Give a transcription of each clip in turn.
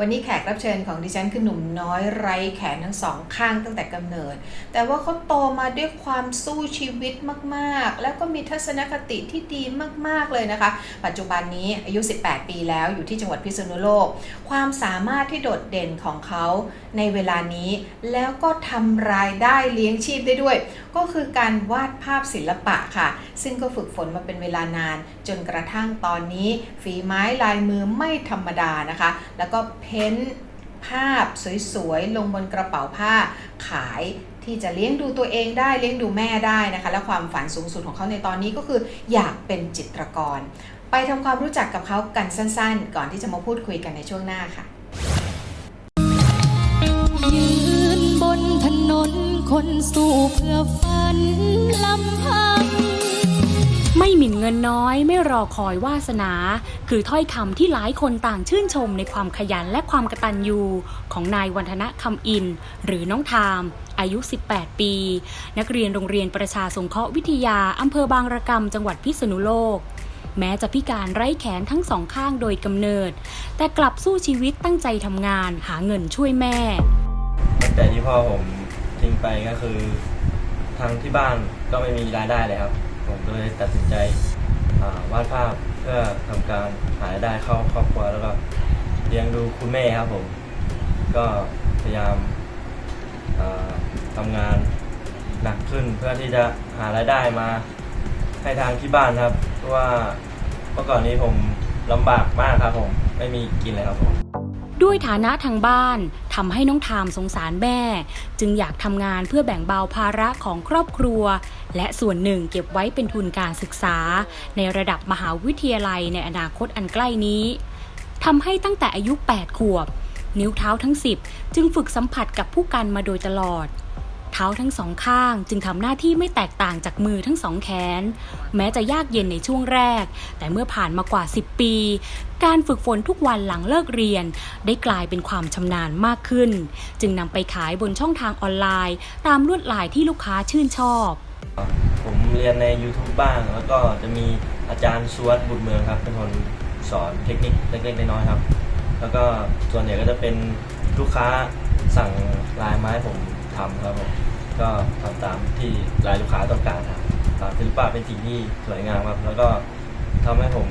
วันนี้แขกรับเชิญของดิฉันคือหนุ่มน้อยไร้แขนทั้งสองข้างตั้งแต่กำเนิด แต่ว่าเขาโตมาด้วยความสู้ชีวิตมากๆ แล้วก็มีทัศนคติที่ดีมากๆเลยนะคะ ปัจจุบันนี้อายุ 18 ปีแล้วอยู่ที่จังหวัดพิษณุโลก ความสามารถที่โดดเด่นของเขาในเวลานี้ แล้วก็ทำรายได้เลี้ยงชีพได้ด้วย ก็คือการวาดภาพศิลปะค่ะ ซึ่งก็ฝึกฝนมาเป็นเวลานาน จนกระทั่งตอนนี้ฝีไม้ลายมือไม่ธรรมดานะคะ แล้วก็เเพ้นภาพสวยๆ ลงบนกระเป๋าผ้าขายที่จะเลี้ยงดูตัวเองได้เลี้ยงดูแม่ได้นะคะและความฝันสูงสุดของเขาในตอนนี้ก็คืออยากเป็นจิตรกร ไปทำความรู้จักกับเขากันสั้นๆ ก่อนที่จะมาพูดคุยกันในช่วงหน้าค่ะ ยืนบนถนนคนสู้เพื่อฝันลำพัง ไม่หมิ่นเงินน้อย ไม่รอคอยวาสนา คือถ้อยคำที่หลายคนต่างชื่นชมในความขยันและความกระตัญญูของนายวันธนะคำอิน หรือน้องทามอายุ 18 ปี นักเรียนโรงเรียนประชาสงเคราะห์วิทยาอำเภอบางระกำจังหวัดพิษณุโลก แม้จะพิการไร้แขนทั้งสองข้างโดยกำเนิด แต่กลับสู้ชีวิตตั้งใจทำงานหาเงินช่วยแม่ ตั้งแต่ที่พ่อผมทิ้งไปก็คือทางที่บ้านก็ไม่มีรายได้เลยครับ ผมก็เลยตัดสินใจาวาดภาพเพื่อทำการหารายได้เข้าครอบครัวแล้วก็เลี้ยงดูคุณแม่ครับผม ก็พยายามาทำงานหนักขึ้นเพื่อที่จะหารายได้มาให้ทางที่บ้านครับเพราะว่าเมื่อก่อนนี้ผมลำบากมากครับผม ไม่มีกินเลยครับผม ด้วยฐานะทางบ้านทำให้น้องทามสงสารแม่ จึงอยากทำงานเพื่อแบ่งเบาภาระของครอบครัว และส่วนหนึ่งเก็บไว้เป็นทุนการศึกษา ในระดับมหาวิทยาลัยในอนาคตอันใกล้นี้ทำให้ตั้งแต่อายุ 8 ขวบ นิ้วเท้าทั้ง 10 จึงฝึกสัมผัสกับผู้กันมาโดยตลอด เท้าทั้งสองข้าง จึงทำหน้าที่ไม่แตกต่างจากมือทั้งสองแขน แม้จะยากเย็นในช่วงแรก แต่เมื่อผ่านมากว่า 10 ปี การฝึกฝนทุกวันหลังเลิกเรียน ได้กลายเป็นความชำนาญมากขึ้น จึงนำไปขายบนช่องทางออนไลน์ ตามลวดลายที่ลูกค้าชื่นชอบ ผมเรียนใน YouTube บ้าง แล้วก็จะมีอาจารย์สวดบุตรเมืองครับเป็นคนสอนเทคนิคเล็กๆน้อยๆครับ แล้วก็ส่วนใหญ่ก็จะเป็นลูกค้าสั่งลายไม้ผมทำครับผม ก็ทำตามที่ลายลูกค้าต้องการครับศิลปะเป็นสิ่งที่สวยงามครับ แล้วก็ทำให้ผม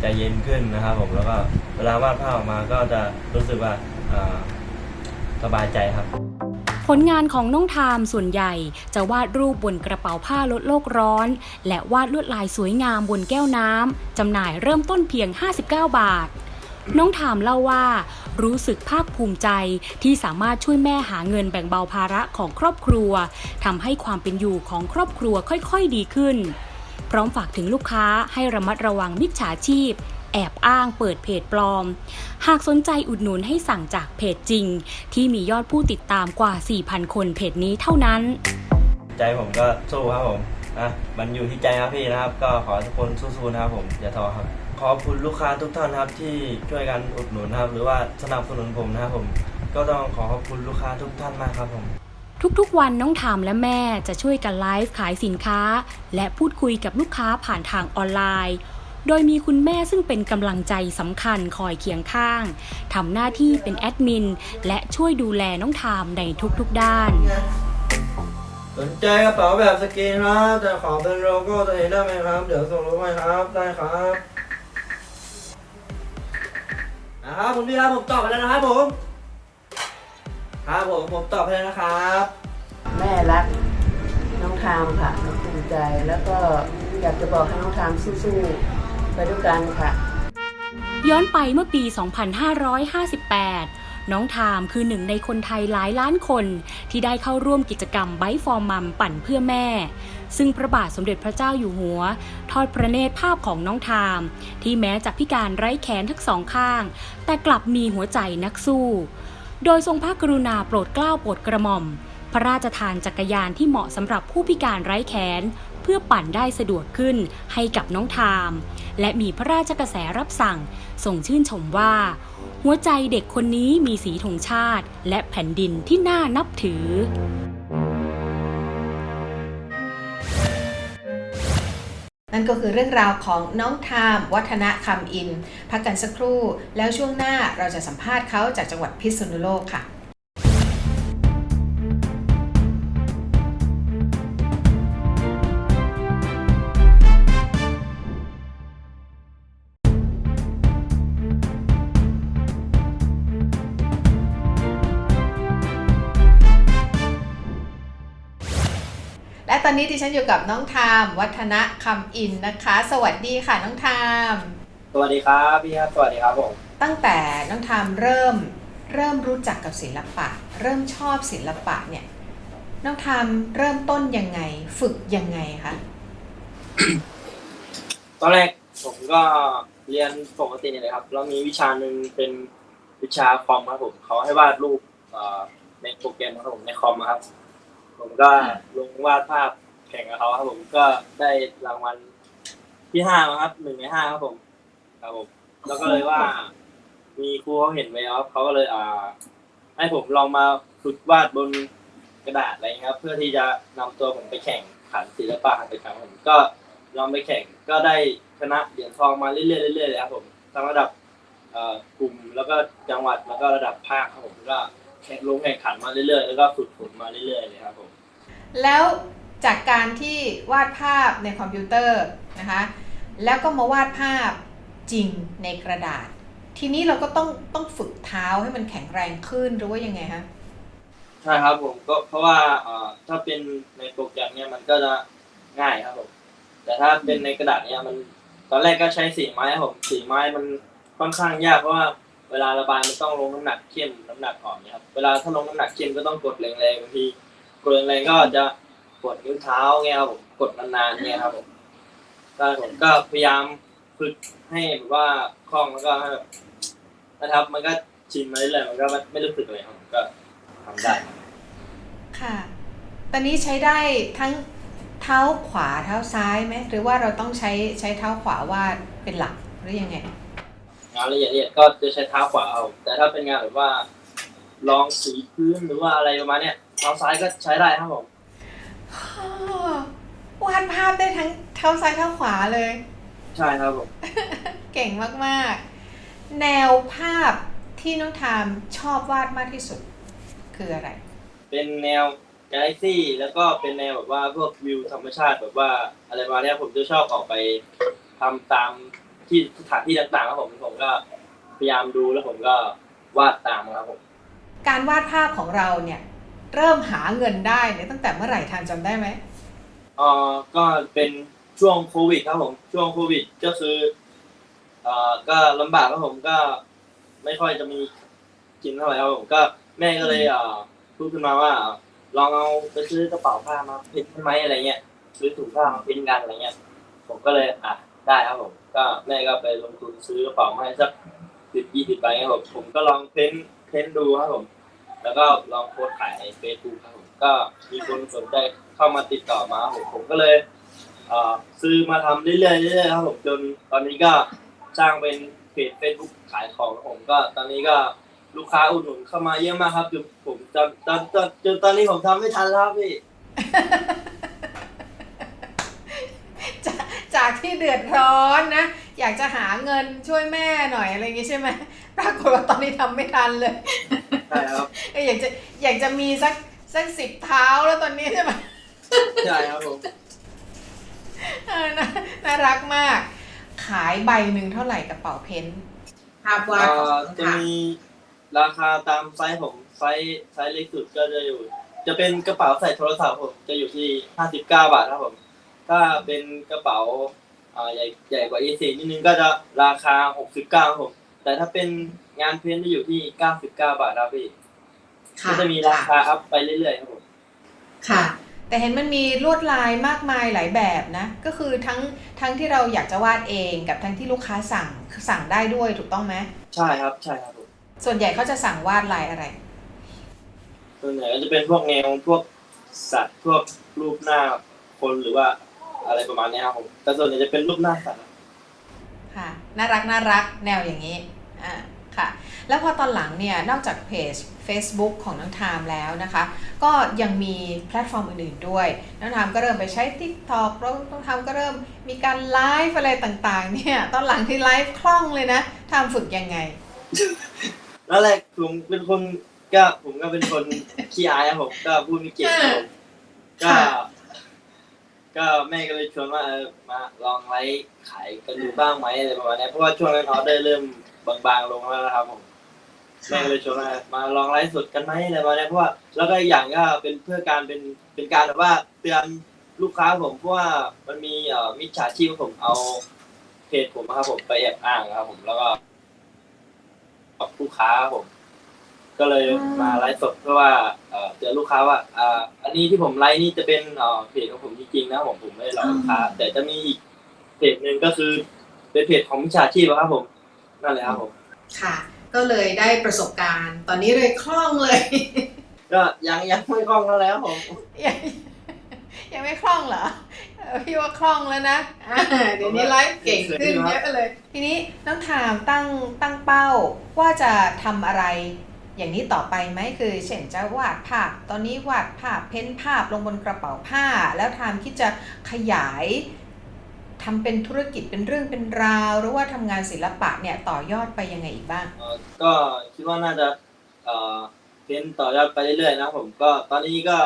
ใจเย็นขึ้นนะครับ ผมแล้วก็เวลาวาดภาพออกมาก็จะรู้สึกว่าสบายใจครับ ผลงานของน้องทามส่วนใหญ่จะวาดรูปบนกระเป๋าผ้าลดโลกร้อน และวาดลวดลายสวยงามบนแก้วน้ำจำหน่ายเริ่มต้นเพียง 59 บาท น้องทามเล่าว่า รู้สึกภาคภูมิใจที่สามารถช่วยแม่หาเงินแบ่งเบาภาระของครอบครัวทำให้ความเป็นอยู่ของครอบครัวค่อยๆดีขึ้น พร้อมฝากถึงลูกค้าให้ระมัดระวังมิจฉาชีพ แอบอ้างเปิดเพจปลอม หากสนใจอุดหนุนให้สั่งจากเพจจริง ที่มียอดผู้ติดตามกว่า 4,000 คนเพจนี้เท่านั้น ใจผมก็สู้ครับผมนะมันอยู่ที่ใจครับพี่นะครับ ก็ขอให้ทุกคนสู้ๆนะครับผมอย่าท้อครับ ขอบคุณลูกค้าทุกท่านนะครับที่ช่วยกันอุดหนุนนะครับ หรือว่าสนับสนุนผมนะครับผม ก็ต้องขอขอบคุณลูกค้าทุกท่านมากครับผม ทุกๆ วันน้องทามและแม่จะช่วยกันไลฟ์ขายสินค้า และพูดคุยกับลูกค้าผ่านทางออนไลน์ โดยมีคุณแม่ซึ่งเป็นกำลังใจสำคัญคอยเคียงข้างทำหน้าที่เป็นแอดมิน และช่วยดูแลน้องทามในทุกๆ ด้าน สนใจกระเป๋าแบบสกรีนครับแต่ขอเป็นโลโก้ตัวเองได้ไหมครับ เดี๋ยวส่งรูปให้ครับ ได้ครับ นะครับคุณพี่ครับผมตอบไปแล้วนะครับผมครับผมผมตอบไปแล้วนะครับ แม่รักน้องทามค่ะภูมิใจแล้วก็อยากจะบอกให้น้องทามสู้ๆไปด้วยกันค่ะ ย้อนไปเมื่อปี 2558 น้องทามคือหนึ่งในคนไทยหลายล้านคน ที่ได้เข้าร่วมกิจกรรมไบฟอร์มัมปั่นเพื่อแม่ ซึ่งพระบาทสมเด็จพระเจ้าอยู่หัว ทอดพระเนตรภาพของน้องทาม ที่แม้จะพิการไร้แขนทั้งสองข้าง แต่กลับมีหัวใจนักสู้ โดยทรงพระกรุณาโปรดเกล้าโปรดกระหม่อม พระราชทานจักรยานที่เหมาะสำหรับผู้พิการไร้แขน เพื่อปั่นได้สะดวกขึ้นให้กับน้องทาม และมีพระราชกระแสรับสั่งส่งชื่นชมว่า หัวใจเด็กคนนี้มีสีธงชาติ และแผ่นดินที่น่านับถือ นั่นก็คือเรื่องราวของน้องทามวัฒนคำอิน พักกันสักครู่ แล้วช่วงหน้าเราจะสัมภาษณ์เขาจากจังหวัดพิษณุโลกค่ะ นนี้ดิฉันอยู่กับน้องทามวัฒนคำอินนะคะ สวัสดีค่ะน้องทามสวัสดีครับพี่ครับ สวัสดีครับผม ตั้งแต่น้องทามเริ่มเริ่มรู้จักกับศิลปะ เริ่มชอบศิลปะเนี่ย น้องทามเริ่มต้นยังไง ฝึกยังไงคะตอนแรกผมก็เรียนปกติเนี่ยเลยครับ แล้วมีวิชาหนึ่งเป็นวิชาคอมครับผมเขาให้วาดรูปเอ่อในโปรแกรมครับผมในคอมครับ ผมก็ลงวาดภาพ แข่งกับเขาครับผมก็ได้รางวัลที่ห้ามาครับหนึ่งในห้าครับผมครับผมแล้วก็เลยว่า มีครูเขาเห็นไว้ครับเขาก็เลยอ่า ให้ผมลองมาฝึกวาดบนกระดาษอะไรเงี้ยครับ เพื่อที่จะนำตัวผมไปแข่งขันศิลปะหัตถกรรมครับผมก็ลองไปแข่งก็ได้ชนะเหรียญทองมาเรื่อยๆเรื่อยๆเลยครับผมทั้งระดับเอ่อกลุ่มแล้วก็จังหวัดแล้วก็ระดับภาคครับผมก็แข่งลงแข่งขันมาเรื่อยๆแล้วก็ฝึกฝนมาเรื่อยๆเลยครับผม แล้ว จากการที่วาดภาพในคอมพิวเตอร์นะคะแล้วก็มาวาดภาพจริงในกระดาษ ทีนี้เราก็ต้องต้องฝึกเท้าให้มันแข็งแรงขึ้นหรือว่ายังไงฮะใช่ครับผมก็เพราะว่าถ้าเป็นในโปรแกรมเนี่ยมันก็จะง่ายครับผมแต่ถ้าเป็นในกระดาษเนี่ยมันตอนแรกก็ใช้สีไม้ครับผมสีไม้มันค่อนข้างยากเพราะว่าเวลาระบายมันต้องลงน้ำหนักเข้มน้ำหนักอ่อนเนี่ยครับเวลาถ้าลงน้ำหนักเข้มก็ต้องกดแรงๆบางทีกดแรงๆก็จะ ปวดนิ้วเท้าเงี้ยครับผมกดนานๆเนี่ยครับผมก็ผมก็พยายามฝึกให้แบบว่าคล่องแล้วก็ให้แบบนะครับ มันก็ชินมาเรื่อยๆมันก็ไม่รู้สึกเลยครับผมก็ทำได้ ค่ะ ตอนนี้ใช้ได้ทั้งเท้าขวาเท้าซ้ายไหมหรือว่าเราต้องใช้ใช้เท้าขวาวาดเป็นหลักหรือยังไงงานละเอียดเนี่ยก็จะใช้เท้าขวาเอาแต่ถ้าเป็นงานแบบว่าลองสีพื้นหรือว่าอะไรประมาณเนี้ยเท้าซ้ายก็ใช้ได้ครับผม วาดภาพได้ทั้งเท้าซ้ายเท้าขวาเลย ใช่ครับผมเก่งมากๆ แนวภาพที่น้องทามชอบวาดมากที่สุด คืออะไร เป็นแนวกาแล็กซี่แล้วก็เป็นแนวแบบว่าพวกวิวธรรมชาติแบบว่าอะไรประมาณเนี้ยผมจะชอบออกไปทำตามที่สถานที่ต่างๆครับผมผมก็พยายามดูแล้วผมก็วาดตามครับผม การวาดภาพของเราเนี่ย เริ่มหาเงินได้เนี่ยตั้งแต่เมื่อไหร่ทามจำได้ไหมเอ่อก็เป็นช่วงโควิดครับผม ช่วงโควิดก็คือเอ่อก็ลำบากครับผมก็ ไม่ค่อยจะมีกินเท่าไหร่ครับผมก็แม่ก็เลยเอ่อพูดขึ้นมาว่า ลองเอาไปซื้อกระเป๋าผ้ามาพิมพ์ให้ไหมอะไรเงี้ยซื้อถุงผ้ามาพิมพ์กันอะไรเงี้ย ผมก็เลยอะได้ครับผม ก็แม่ก็ไปลงทุนซื้อกระเป๋ามาให้สักสิบยี่สิบใบครับผมผมก็ลองเพ้นท์เพ้นท์ดูครับผม แล้วก็ลองโพสต์ขายในเฟซบุ๊กครับผมก็มีคนสนใจเข้ามาติดต่อมาผมผมก็เลยเอ่อซื้อมาทำเรื่อยๆเรื่อยๆครับผมจนตอนนี้ก็สร้างเป็นเพจเฟซบุ๊กขายของครับผมก็ ตอนนี้ก็ลูกค้าอุดหนุนเข้ามาเยอะมากครับจนผมจนตอนตอนจนตอนนี้ผมทำไม่ทันแล้วครับพี่ จากจากที่เดือดร้อนนะ อยากจะหาเงินช่วยแม่หน่อยอะไรอย่างงี้ใช่ไหมปรากฏว่าตอนนี้ทำไม่ทันเลย ใช่ครับเอ้ยอยากจะอยากจะมีสักสักสิบเท้าแล้วตอนนี้ใช่ไหมใช่ครับผมเออน่าน่ารักมาก ขายใบหนึ่งเท่าไหร่กระเป๋าเพ้นท์ภาพวาดของเอ่อน้องจะทามมีราคาตามไซส์ผมไซส์ไซส์เล็กสุดก็จะอยู่ จะเป็นกระเป๋าใส่โทรศัพท์ผมจะอยู่ที่ห้าสิบเก้าบาทครับผม ถ้าเป็นกระเป๋าอ่าใหญ่ใหญ่กว่า A4 นิดนึงก็จะราคาหกสิบเก้าครับผม แต่ถ้าเป็นงานเพ้นท์จะอยู่ที่เก้าสิบเก้าบาทครับพี่ก็จะมีราคาอัพไปเรื่อยๆครับผมค่ะ แต่เห็นมันมีลวดลายมากมายหลายแบบนะ ก็คือทั้งทั้งที่เราอยากจะวาดเองกับทั้งที่ลูกค้าสั่งสั่งได้ด้วยถูกต้องไหมใช่ครับใช่ครับผมส่วนใหญ่เขาจะสั่งวาดลายอะไร ส่วนใหญ่ก็จะเป็นพวกแนวพวกสัตว์พวกรูปหน้าคนหรือว่าอะไรประมาณเนี้ยครับผมแต่ส่วนใหญ่จะเป็นรูปหน้าสัตว์ค่ะน่ารักน่ารักแนวอย่างนี้ อ่าค่ะแล้วพอตอนหลังเนี่ยนอกจากเพจ Facebook ของน้องทามแล้วนะคะ ก็ยังมีแพลตฟอร์มอื่นๆด้วย น้องทามก็เริ่มไปใช้ TikTok แล้วน้องทามก็เริ่มมีการไลฟ์อะไรต่างๆ เนี่ยตอนหลังที่ไลฟ์คล่องเลยนะทามฝึกยังไงแล้วแรกผมเป็นคนก็ผมก็เป็นคนขี้อายครับผมก็พูดไม่เก่งครับผมก็ค่ะก็แม่ก็เลยชวนว่าเออมาลองไลฟ์ขายกันดูบ้างไหมอะไรประมาณเนี้ยเพราะว่าช่วงนั้นออเดอร์เริ่ม บางๆลงแล้วนะครับผมแม่ก็เลยชวนว่ามาลองไลฟ์สดกันไหมอะไรประมาณเนี้ยเพราะว่าแล้วก็อีกอย่างก็เป็นเพื่อการเป็นเป็นการแบบว่าเตือนลูกค้าผมเพราะว่ามันมีเอ่อมิจฉาชีพผมเอาเพจผมนะครับผมไปแอบอ้างครับ ผมแล้วก็กับลูกค้าครับผม ก็เลยมาไลฟ์สดเพื่อว่าเอ่อเจอลูกค้าว่าอ่าอันนี้ที่ผมไลฟ์นี่จะเป็นเอ่อเพจของผมจริงๆนะผมผมไม่ได้หลอกลูกค้า แต่จะมีอีกเพจหนึ่งก็คือเป็นเพจของมิจฉาชีพอะครับผม นั่นแหละครับผมค่ะ ก็เลยได้ประสบการณ์ ตอนนี้เลยคล่องเลย ก็ยังยังไม่คล่องแล้วแล้วผมยังยังไม่คล่องเหรอเออพี่ว่าคล่องแล้วนะอ่าเดี๋ยวนี้ไลฟ์เก่งขึ้นเยอะเลย ทีนี้น้องถามตั้งตั้งเป้าว่าจะทำอะไรอย่างนี้ต่อไปไหมคือ เช่นจะวาดภาพ ตอนนี้วาดภาพเพ้นภาพลงบนกระเป๋าผ้า แล้วทามคิดจะขยาย ทำเป็นธุรกิจเป็นเรื่องเป็นราว หรือว่าทำงานศิลปะเนี่ยต่อยอดไปยังไงอีกบ้าง เอ่อก็คิดว่าน่าจะเอ่อเพ้นต่อยอดไปเรื่อยๆนะครับผมก็ตอนนี้ก็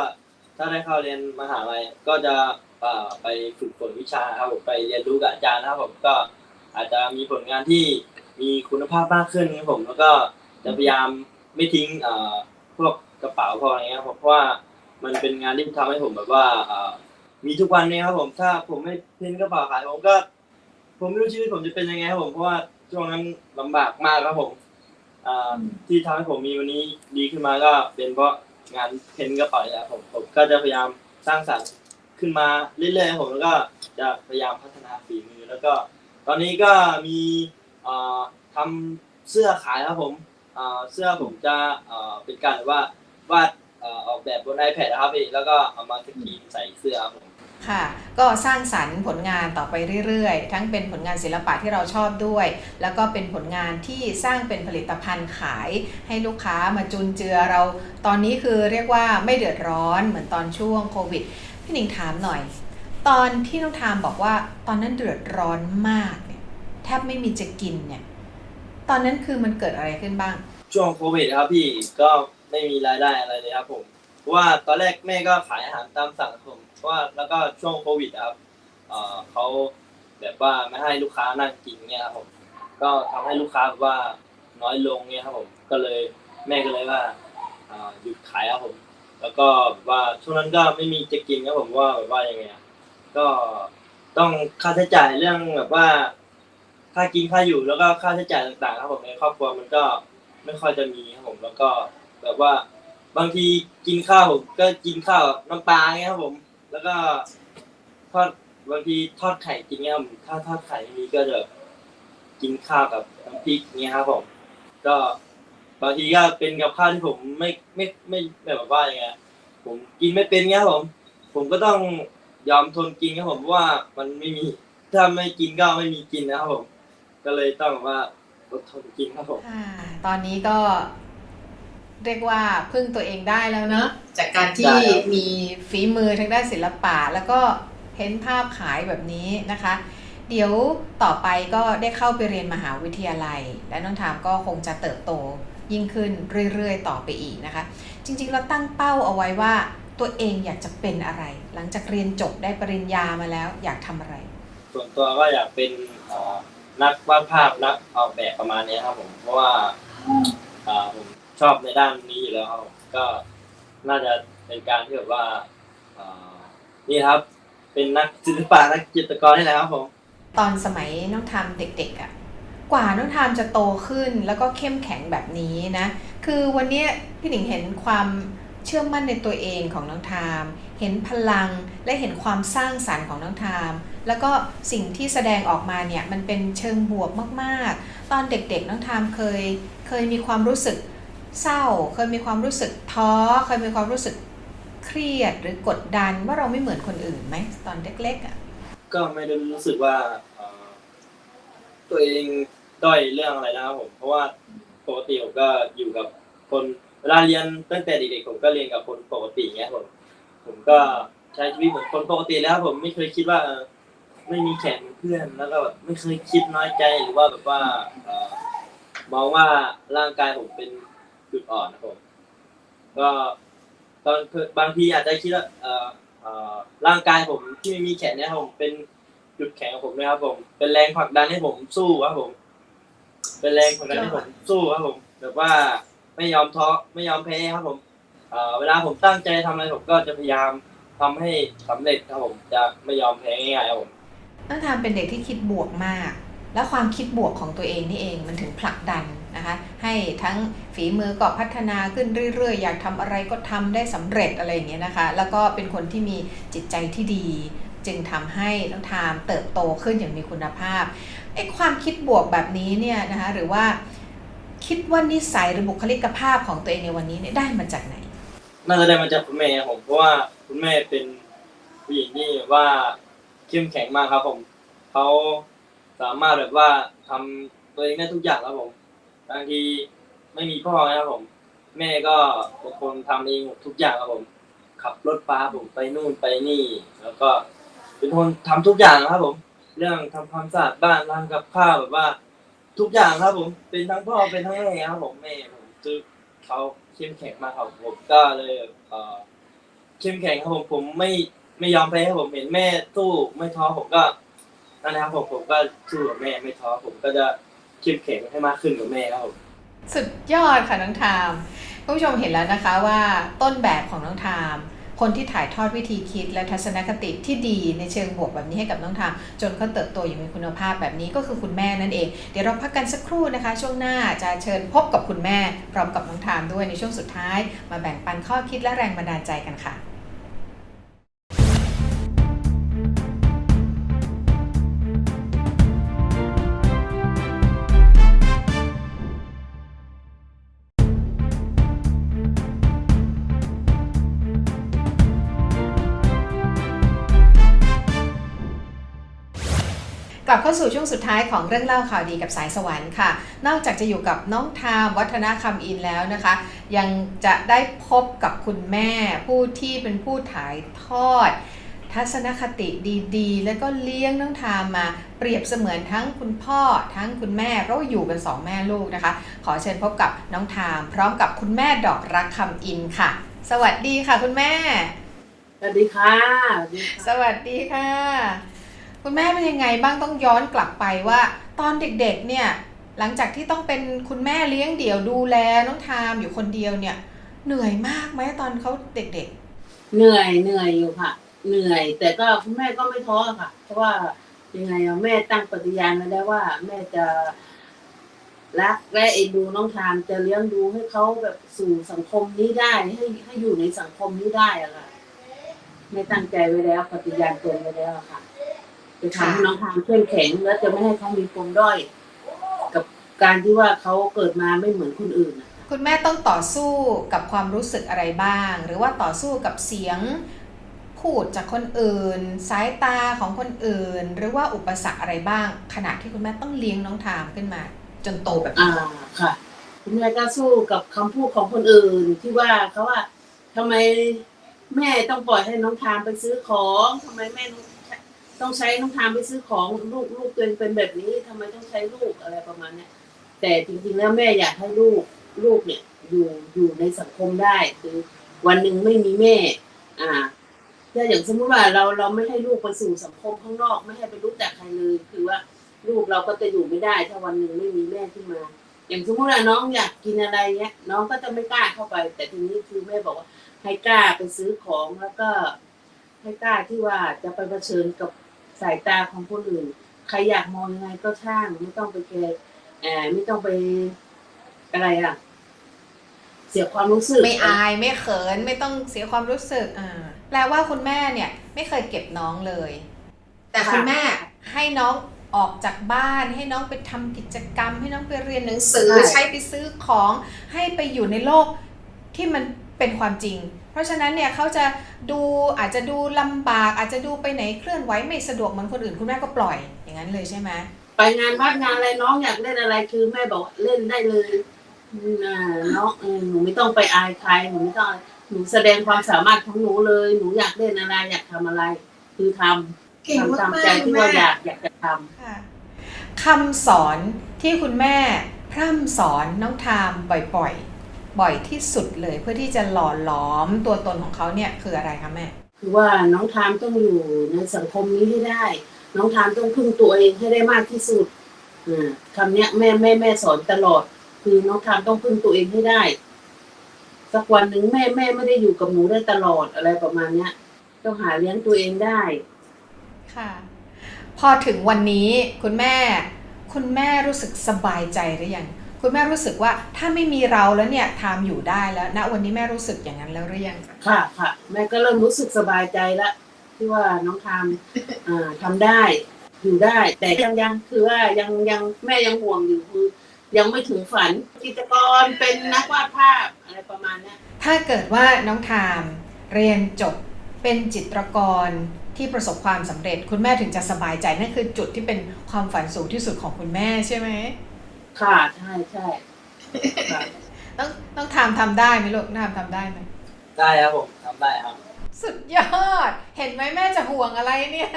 ถ้าได้เข้าเรียนมหาลัยก็จะเอ่อไปฝึกฝนวิชาครับผมไปเรียนรู้กับอาจารย์นะครับผมก็อาจจะมีผลงานที่มีคุณภาพมากขึ้นครับผมแล้วก็จะพยายามไม่ทิ้งเอ่อพวกกระเป๋าพวกอะไรเงี้ยครับผมเพราะว่ามันเป็นงานที่ทำให้ผมแบบว่าเอ่อ มีทุกวันนี้ครับผมถ้าผมไม่เพ้นกระเป๋าขายผมก็ ผมไม่รู้ชีวิตผมจะเป็นยังไงครับผมเพราะว่าช่วงนั้นลำบากมากครับผมอ่าที่ทำให้ผมมีวันนี้ดีขึ้นมาก็เป็นเพราะงานเพ้นกระเป๋านี่แหละผมผมก็จะพยายามสร้างสรรค์ขึ้นมาเรื่อยๆครับผมแล้วก็จะพยายามพัฒนาฝีมือแล้วก็ ตอนนี้ก็มีอ่าทำเสื้อขายครับผมอ่าเสื้อผมจะอ่าเป็นการแบบว่าวาดอ่าออกแบบบน iPad นะครับพี่แล้วก็เอามาสกรีนใส่เสื้อครับผม ค่ะก็สร้างสรรค์ผลงานต่อไปเรื่อยๆ ทั้งเป็นผลงานศิลปะที่เราชอบด้วย แล้วก็เป็นผลงานที่สร้างเป็นผลิตภัณฑ์ขาย ให้ลูกค้ามาจุนเจือเรา ตอนนี้คือเรียกว่าไม่เดือดร้อนเหมือนตอนช่วงโควิด พี่หนิงถามหน่อย ตอนที่น้องทามบอกว่าตอนนั้นเดือดร้อนมากเนี่ยแทบไม่มีจะกินเนี่ยตอนนั้นคือมันเกิดอะไรขึ้นบ้าง ช่วงโควิดครับพี่ก็ไม่มีรายได้อะไรเลยครับผมเพราะว่าตอนแรกแม่ก็ขายอาหารตามสั่งครับผม ว่าแล้วก็ช่วงโควิดนะครับเอ่อเขาแบบว่าไม่ให้ลูกค้านั่งกินเนี่ยครับผมก็ทำให้ลูกค้าแบบว่าน้อยลงเนี่ยครับผมก็เลยแม่ก็เลยว่าเอ่อหยุดขายครับผม แล้วก็แบบว่าช่วงนั้นก็ไม่มีจะกินครับผมว่าแบบว่ายังไงอะก็ต้องค่าใช้จ่ายเรื่องแบบว่า ค่ากินค่าอยู่แล้วก็ค่าใช้จ่ายต่างๆครับผมในครอบครัวมันก็ไม่ค่อยจะมีครับผม แล้วก็แบบว่า บางทีกินข้าวผมก็กินข้าวกับน้ำปลาเงี้ยครับผม แล้วก็ทอดบางทีทอดไข่กินเงี้ยผมถ้าทอดไข่ไม่มีก็จะกินข้าวกับน้ำพริกเงี้ยครับผมก็บางทีก็เป็นกับข้าวที่ผมไม่ไม่ไม่ไม่แบบว่ายังไงผมกินไม่เป็นเงี้ยครับผม ผมก็ต้องยอมทนกินครับผมเพราะว่ามันไม่มีถ้าไม่กินก็ไม่มีกินนะครับผม ก็เลยต้องแบบว่าอดทนกินครับผมตอนนี้ก็ เรียกว่าพึ่งตัวเองได้แล้วเนอะจากการที่ได้ครับมีฝีมือทางด้านศิลปะ แล้วก็เพ้นภาพขายแบบนี้นะคะ เดี๋ยวต่อไปก็ได้เข้าไปเรียนมหาวิทยาลัย และน้องทามก็คงจะเติบโตยิ่งขึ้นเรื่อยๆ ต่อไปอีกนะคะ จริงๆเราตั้งเป้าเอาไว้ว่าตัวเองอยากจะเป็นอะไร หลังจากเรียนจบได้ปริญญามาแล้ว อยากทำอะไร ส่วนตัวก็อยากเป็นเอ่อนักวาดภาพนักออกแบบประมาณนี้ครับผมเพราะว่าเอ่อผม ชอบในด้านนี้อยู่แล้วครับก็น่าจะเป็นการที่แบบว่าเอ่อนี่ครับ เป็นนักศิลปะนักจิตรกรนี่แหละครับผม ตอนสมัยน้องทามเด็กๆอะ่ะกว่าน้องทามจะโตขึ้นแล้วก็เข้มแข็งแบบนี้นะ คือวันเนี้ยพี่หนิงเห็นความเชื่อมั่นในตัวเองของน้องทาม เห็นพลังและเห็นความสร้างสรรค์ของน้องทาม แล้วก็สิ่งที่แสดงออกมาเนี่ยมันเป็นเชิงบวกมากๆ ตอนเด็กๆน้องทามเคยเคยมีความรู้สึก เศร้า เคยมีความรู้สึกท้อ เคยมีความรู้สึกเครียดหรือกดดันว่าเราไม่เหมือนคนอื่นไหมตอนเล็กๆอะก็ไม่ได้รู้สึกว่าเอ่อตัวเองด้อยเรื่องอะไรนะครับผม เพราะว่าปกติผมก็อยู่กับคนเวลาเรียนตั้งแต่เด็กๆผมก็เรียนกับคนปกติเงี้ยผมผมก็ใช้ชีวิตเหมือนคนปกติแล้วผมไม่เคยคิดว่าเออไม่มีแขกเป็นเพื่อนแล้วก็แบบไม่เคยคิดน้อยใจหรือว่าแบบว่าเอ่อมองว่าร่างกายผมเป็น จุดอ่อนนะครับผมก็ตอนบางทีอาจจะคิดว่าเอ่อเอ่อร่างกายผมที่ไม่มีแขนเนี่ยครับผมเป็นจุดแข็งของผมนะครับผม เป็นแรงผลักดันให้ผมสู้ครับผม เป็นแรงผลักดันให้ผมสู้ครับผมแบบว่าไม่ยอมท้อไม่ยอมแพ้ครับผมเอ่อเวลาผมตั้งใจทำอะไรผมก็จะพยายามทำให้สำเร็จครับผมจะไม่ยอมแพ้ง่ายๆครับผมน้องทามเป็นเด็กที่คิดบวกมาก และความคิดบวกของตัวเองนี่เองมันถึงผลักดัน นะคะให้ทั้งฝีมือก็พัฒนาขึ้นเรื่อยๆ อยากทำอะไรก็ทำได้สำเร็จอะไรอย่างเงี้ยนะคะ แล้วก็เป็นคนที่มีจิตใจที่ดี จึงทำให้น้องทามเติบโตขึ้นอย่างมีคุณภาพไอ้ความคิดบวกแบบนี้เนี่ยนะคะหรือว่าคิดว่านิสัยหรือบุคลิกภาพของตัวเองในวันนี้เนี่ยได้มาจากไหน น่าจะได้มาจากคุณแม่ครับผมเพราะว่าคุณแม่เป็นผู้หญิงที่แบบว่าเข้มแข็งมากครับผมเขาสามารถแบบว่าทำตัวเองได้ทุกอย่างครับผม บางทีไม่มีพ่อนะครับผม แม่ก็เป็นคนทำเองหมดทุกอย่างครับผม ขับรถพาผมไปนู่นไปนี่ แล้วก็เป็นคนทำทุกอย่างครับผม เรื่องทำความสะอาดบ้านทำกับข้าวแบบว่า ทุกอย่างครับผม เป็นทั้งพ่อเป็นทั้งแม่ครับผมแม่ผมคือเขาเข้มแข็งมากครับผมก็เลยเอ่อเข้มแข็งครับผมผมไม่ไม่ยอมแพ้ครับผมเห็นแม่สู้ไม่ท้อผมก็นั่นแหละครับผมผมก็สู้กับแม่ไม่ท้อผมก็จะ เข้มแข็งให้มากขึ้นกับแม่ครับสุดยอดค่ะน้องทามคุณผู้ชมเห็นแล้วนะคะว่าต้นแบบของน้องทามคนที่ถ่ายทอดวิธีคิดและทัศนคติที่ดีในเชิงบวกแบบนี้ให้กับน้องทามจนเขาเติบโตอย่างมีคุณภาพแบบนี้ก็คือคุณแม่นั่นเอง เดี๋ยวเราพักกันสักครู่นะคะ ช่วงหน้าจะเชิญพบกับคุณแม่พร้อมกับน้องทามด้วยในช่วงสุดท้าย มาแบ่งปันข้อคิดและแรงบันดาลใจกันค่ะ ลับเข้าสู่ช่วงสุดท้ายของเรื่องเล่าข่าวดีกับสายสวรรค์ค่ะ นอกจากจะอยู่กับน้องทามวัฒนาคำอินแล้วนะคะ ยังจะได้พบกับคุณแม่ผู้ที่เป็นผู้ถ่ายทอด ทัศนคติดีๆ แล้วก็เลี้ยงน้องทามมาเปรียบเสมือนทั้งคุณพ่อทั้งคุณแม่เพราะว่าอยู่กันสองแม่ลูกนะคะ ขอเชิญพบกับน้องทาม พร้อมกับคุณแม่ดอกรักคำอินค่ะ สวัสดีค่ะคุณแม่ สวัสดีค่ะ สวัสดีค่ะสวัสดี คุณแม่เป็นยังไงบ้างต้องย้อนกลับไปว่า ตอนเด็กๆเนี่ยหลังจากที่ต้องเป็นคุณแม่เลี้ยงเดี่ยวดูแลน้องทามอยู่คนเดียวเนี่ย เหนื่อยมากไหมตอนเขาเด็กๆ เหนื่อยเหนื่อยอยู่ค่ะ เหนื่อย แต่ก็คุณแม่ก็ไม่ท้อค่ะ เพราะว่ายังไงแม่ตั้งปฏิญาณมาได้ว่า แม่จะรักและเอ็นดูน้องทามจะเลี้ยงดูให้เขาแบบสู่สังคมนี้ได้ให้ให้อยู่ในสังคมนี้ได้อะค่ะแม่ตั้งใจไว้แล้วปฏิญาณตนไว้แล้วค่ะ จะทำให้น้องทามเข้มแข็งและจะไม่ให้เขามีปมด้อย กับการที่ว่าเขาเกิดมาไม่เหมือนคนอื่นอะๆคุณแม่ต้องต่อสู้กับความรู้สึกอะไรบ้าง หรือว่าต่อสู้กับเสียงพูดจากคนอื่น สายตาของคนอื่น หรือว่าอุปสรรคอะไรบ้าง ขณะที่คุณแม่ต้องเลี้ยงน้องทามขึ้นมา จนโตแบบอ่านี้ค่ะคุณแม่ก็สู้กับคำพูดของคนอื่นที่ว่าเขาว่าทำไมแม่ต้องปล่อยให้น้องทามไปซื้อของทำไมแม่ ต้องใช้น้องทามไปซื้อของลูกลูกตัวเองเป็นแบบนี้ทำไมต้องใช้ลูกอะไรประมาณเนี้ยแต่จริงๆแล้วแม่อยากให้ลูกลูกเนี่ยอยู่อยู่ในสังคมได้ คือวันหนึ่งไม่มีแม่ อ่าถ้าอย่างสมมติว่าเราเราไม่ให้ลูกไปสู่สังคมข้างนอก ไม่ให้ไปรู้จักใครเลย คือว่าลูกเราก็จะอยู่ไม่ได้ ถ้าวันหนึ่งไม่มีแม่ขึ้นมา อย่างสมมติว่าน้องอยากกินอะไรเงี้ย น้องก็จะไม่กล้าเข้าไป แต่ทีนี้คือแม่บอกว่าให้กล้าไปซื้อของแล้วก็ให้กล้าที่ว่าจะไปเผชิญกับ สายตาของคนอื่น ใครอยากมองยังไงก็ช่าง ไม่ต้องไปแคร์แอบไม่ต้องไปอะไรอะ เสียความรู้สึก ไม่อายไม่เขินไม่ต้องเสียความรู้สึกอ่าแปลว่าคุณแม่เนี่ย ไม่เคยเก็บน้องเลย แต่คุณแม่ให้น้องออกจากบ้าน ให้น้องไปทำกิจกรรม ให้น้องไปเรียนหนังสือใช่ ใช้ไปซื้อของ ให้ไปอยู่ในโลกที่มันเป็นความจริง เพราะฉะนั้นเนี่ยเขาจะดูอาจจะดูลำบาก อาจจะดูไปไหนเคลื่อนไหวไม่สะดวกเหมือนคนอื่นคุณแม่ก็ปล่อยอย่างนั้นเลยใช่ไหมไปงานวัดงานอะไรน้องอยากเล่นอะไรคือแม่บอกเล่นได้เลยอืมอ่าน้องเออหนูไม่ต้องไปอายใครหนูไม่ต้องหนูแสดงความสามารถของหนูเลย หนูอยากเล่นอะไรอยากทำอะไร คือทำเก่งทำตามมากใจๆที่แม่เราอยากอยากจะทำค่ะคำสอนที่คุณแม่พร่ำสอนน้องทามบ่อยๆ บ่อยที่สุดเลยเพื่อที่จะหล่อหลอมตัวตนของเขาเนี่ยคืออะไรคะแม่คือว่าน้องทามต้องอยู่ในสังคมนี้ให้ได้ น้องทามต้องพึ่งตัวเองให้ได้มากที่สุดอ่าคำเนี้ยแม่แม่แม่สอนตลอด คือน้องทามต้องพึ่งตัวเองให้ได้สักวันหนึ่งแม่แม่ไม่ได้อยู่กับหนูได้ตลอดอะไรประมาณเนี้ยต้องหาเลี้ยงตัวเองได้ ค่ะ พอถึงวันนี้คุณแม่ คุณแม่รู้สึกสบายใจหรือยัง คุณแม่รู้สึกว่าถ้าไม่มีเราแล้วเนี่ยทามอยู่ได้แล้วณวันนี้แม่รู้สึกอย่างนั้นแล้วหรือยังคะค่ะค่ะแม่ก็เริ่มรู้สึกสบายใจละที่ว่าน้องทามอ่าทำได้อยู่ได้ แต่ยังยังคือว่ายังยังแม่ยังห่วงอยู่คือยังไม่ถึงฝันจิตรกรเป็นนักวาดภาพอะไรประมาณเนี้ยถ้าเกิดว่าน้องทามเรียนจบเป็นจิตรกรที่ประสบความสำเร็จ คุณแม่ถึงจะสบายใจนั่นคือจุดที่เป็นความฝันสูงที่สุดของคุณแม่ใช่ไหม ค่ะใช่ใช่ค่ะต้องต้องทำทำได้ไหมลูกทำทำได้ไหมได้ครับผมทำได้ครับ สุดยอด เห็นไหมแม่จะห่วงอะไรเนี่ย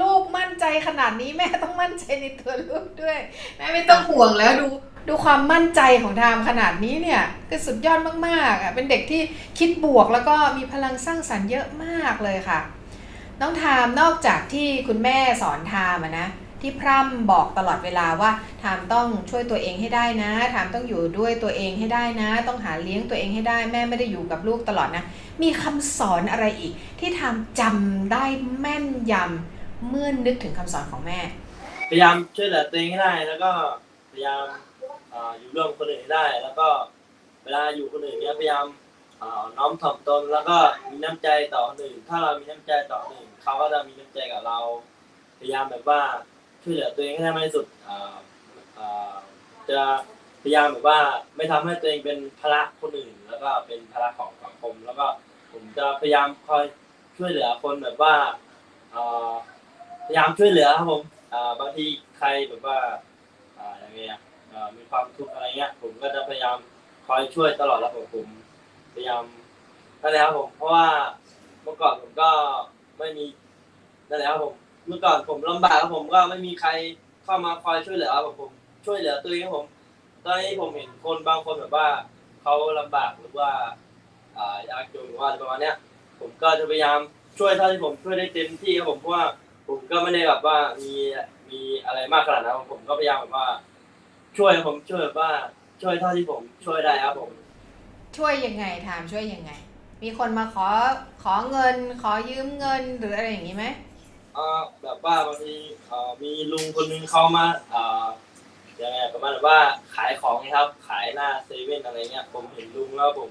ลูกมั่นใจขนาดนี้แม่ต้องมั่นใจในตัวลูกด้วย แม่ไม่ต้องห่วงแล้วดูดูความมั่นใจของทามขนาดนี้เนี่ยคือสุดยอดมากๆอะเป็นเด็กที่คิดบวกแล้วก็มีพลังสร้างสรรค์เยอะมากเลยค่ะ น้องทามนอกจากที่คุณแม่สอนทามอะนะ ที่พร่ำบอกตลอดเวลาว่าทามต้องช่วยตัวเองให้ได้นะทามต้องอยู่ด้วยตัวเองให้ได้นะ ต้องหาเลี้ยงตัวเองให้ได้แม่ไม่ได้อยู่กับลูกตลอดนะ มีคำสอนอะไรอีก ที่ทามจำได้แม่นยำเมื่อนึกถึงคำสอนของแม่ พยายามช่วยเหลือตัวเองให้ได้แล้วก็พยายามออยู่ร่วมคนอื่นให้ได้ แล้วก็เวลาอยู่คนอื่นเนี้ยพยายามน้อมถ่อมตนแล้วก็มีน้ำใจต่อคนอื่น ถ้าเรามีน้ำใจต่อคนอื่นเขาก็จะมีน้ำใจกับเรา พยายามแบบว่า ช่วยเหลือตัวเองให้ได้มากที่สุดจะพยายามแบบว่าไม่ทำให้ตัวเองเป็นภาระคนอื่น แล้วก็เป็นภาระของสังคม แล้วก็ผมจะพยายามคอยช่วยเหลือคนแบบว่าพยายามช่วยเหลือครับผมบางทีใครแบบว่าอย่างเงี้ยมีความทุกข์อะไรเงี้ย ผมก็จะพยายามคอยช่วยตลอดแล้วผมผมพยายามนั่นแหละครับผมเพราะว่าเมื่อก่อนผมก็ไม่มีนั่นแหละครับผม เมื่อก่อนผมลำบากครับผมก็ไม่มีใครเข้ามาคอยช่วยเหลือครับผมช่วยเหลือตัวเองครับผม ตอนนี้ผมเห็นคนบางคนแบบว่าเขาลำบากหรือว่าอ่ายากจนหรือว่าอะไรประมาณเนี้ย ผมก็จะพยายามช่วยเท่าที่ผมช่วยได้เต็มที่ครับผมเพราะว่าผมก็ไม่ได้แบบว่ามีมีอะไรมากขนาดนั้นผมก็พยายามแบบว่า ช่วยผมช่วยแบบว่าช่วยเท่าที่ผมช่วยได้ครับผม ช่วยยังไงทามช่วยยังไง มีคนมาขอขอเงิน ขอยืมเงินหรืออะไรอย่างนี้ไหม เอ่อแบบว่าบางทีเอ่อมีลุงคนนึงเขามาเอ่อยังไงประมาณแบบว่าขายของไงครับ ขายหน้าเซเว่นอะไรเงี้ย ผมเห็นลุงแล้วผม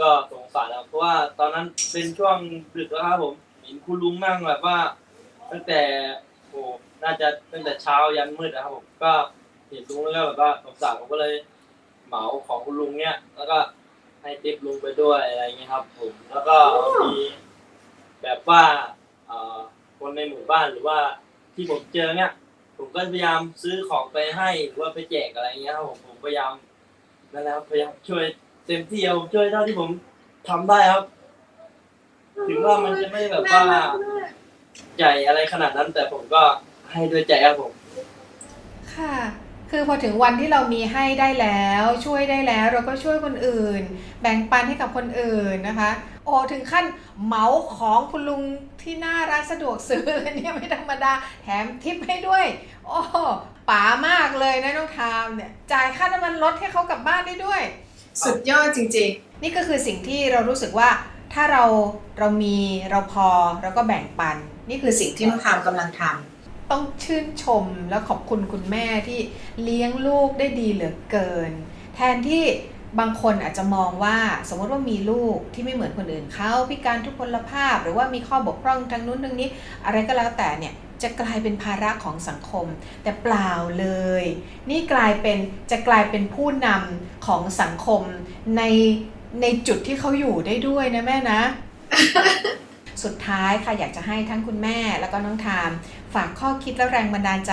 ก็สงสารนะเพราะว่าตอนนั้นเป็นช่วงดึกแล้วครับผมเห็นคุณลุงนั่งแบบว่า ตั้งแต่โอ้น่าจะตั้งแต่เช้ายันมืดนะครับผมก็เห็นลุงแล้วแบบว่าสงสารผมก็เลย เหมาของคุณลุงเนี้ยแล้วก็ให้ติปลุงไปด้วยอะไรเงี้ยครับ ผมแล้วก็มีแบบว่าเอ่อ คนในหมู่บ้านหรือว่าที่ผมเจอเนี้ยผมก็พยายามซื้อของไปให้หรือว่าไปแจกอะไรเงี้ยครับผมผมพยายามนั่นแหละครับพยายามช่วยเต็มที่ครับช่วยเท่าที่ผมทำได้ครับ ถึงว่ามันจะไม่แบบว่าใหญ่อะไรขนาดนั้น แต่ผมก็ให้ด้วยใจครับผม ค่ะ คือพอถึงวันที่เรามีให้ได้แล้วช่วยได้แล้วเราก็ช่วยคนอื่น แบ่งปันให้กับคนอื่นนะคะ โอ้ถึงขั้นเหมาของคุณลุงที่หน้าร้านสะดวกซื้อเลยเนี่ยไม่ธรรมดาแถมทิปให้ด้วย โอ้ป๋ามากเลยนะน้องทามเนี่ยจ่ายค่าน้ำมันรถให้เขากลับบ้านได้ด้วย สุดยอดจริงๆ นี่ก็คือสิ่งที่เรารู้สึกว่าถ้าเราเรามีเราพอเราก็แบ่งปัน นี่คือสิ่งที่น้องทามกำลังทำ ต้องชื่นชมและขอบคุณคุณแม่ที่เลี้ยงลูกได้ดีเหลือเกิน แทนที่บางคนอาจจะมองว่าสมมติว่ามีลูกที่ไม่เหมือนคนอื่นเขาพิการทุพพลภาพ หรือว่ามีข้อบกพร่องทางนู้นทางนี้ อะไรก็แล้วแต่เนี่ยจะกลายเป็นภาระของสังคม แต่เปล่าเลย นี่กลายเป็นจะกลายเป็นผู้นำของสังคมในในจุดที่เขาอยู่ได้ด้วยนะแม่นะ สุดท้ายค่ะอยากจะให้ทั้งคุณแม่แล้วก็น้องทาม ฝากข้อคิดและแรงบันดาลใจ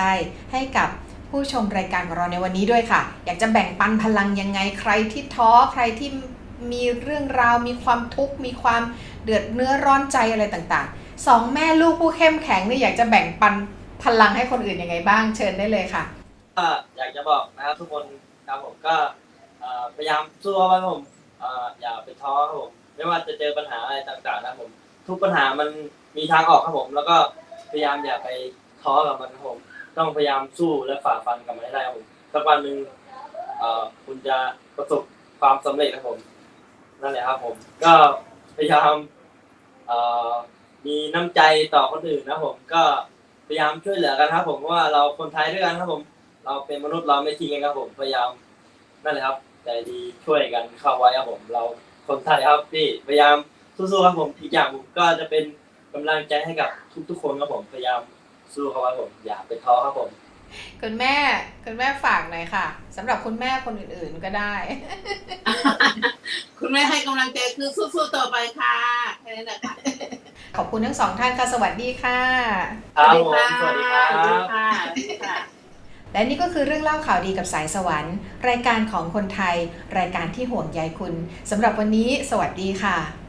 ให้กับผู้ชมรายการของเราในวันนี้ด้วยค่ะ อยากจะแบ่งปันพลังยังไงใครที่ท้อใครที่มีเรื่องราว มีความทุกข์มีความเดือดเนื้อร้อนใจอะไรต่างๆสองแม่ลูกผู้เข้มแข็งนี่อยากจะแบ่งปันพลังให้คนอื่นยังไงบ้างเชิญได้เลยค่ะก็อยากจะบอกนะครับทุกคนครับผมก็พยายามสู้เอาไว้ครับผมอย่าไปท้อครับผมไม่ว่าจะเจอปัญหาอะไรต่างๆนะผม ทุกปัญหามันมีทางออกครับผม แล้วก็ พยายามอย่าไปท้อกับมันครับผมต้องพยายามสู้และฝ่าฟันกับมันให้ได้ครับผมสักวันหนึ่งเอ่อคุณจะประสบความสำเร็จครับผมนั่นแหละครับผม ก็พยายามเอ่อมีน้ำใจต่อคนอื่นนะครับผม ก็พยายามช่วยเหลือกันครับ ผมเพราะว่าเราคนไทยด้วยกันครับผม เราเป็นมนุษย์เราไม่ทิ้งกันครับผมพยายามนั่นแหละครับใจดีช่วยกันเข้าไว้ครับผม เราคนไทยครับพี่พยายามสู้ๆครับผมอีกอย่างผมก็จะเป็น กำลังใจให้กับทุกๆคนครับผมพยายามสู้เข้าไว้ผมอย่าไปท้อครับผมคุณแม่คุณแม่ฝากหน่อยค่ะสำหรับคุณแม่คนอื่นๆก็ได้ คุณแม่ให้กำลังใจคือสู้ๆต่อไปค่ะแค่นั้นแหละค่ะขอบคุณทั้งสองท่านค่ะสวัสดีค่ะครับผมสวัสดีครัสวัสดีบค่ะสวัสดีค่ะและนี่ก็คือเรื่องเล่าข่าวดีกับสายสวรรค์ รายการของคนไทย รายการที่ห่วงใยคุณสำหรับวันนี้ สวัสดีค่ะ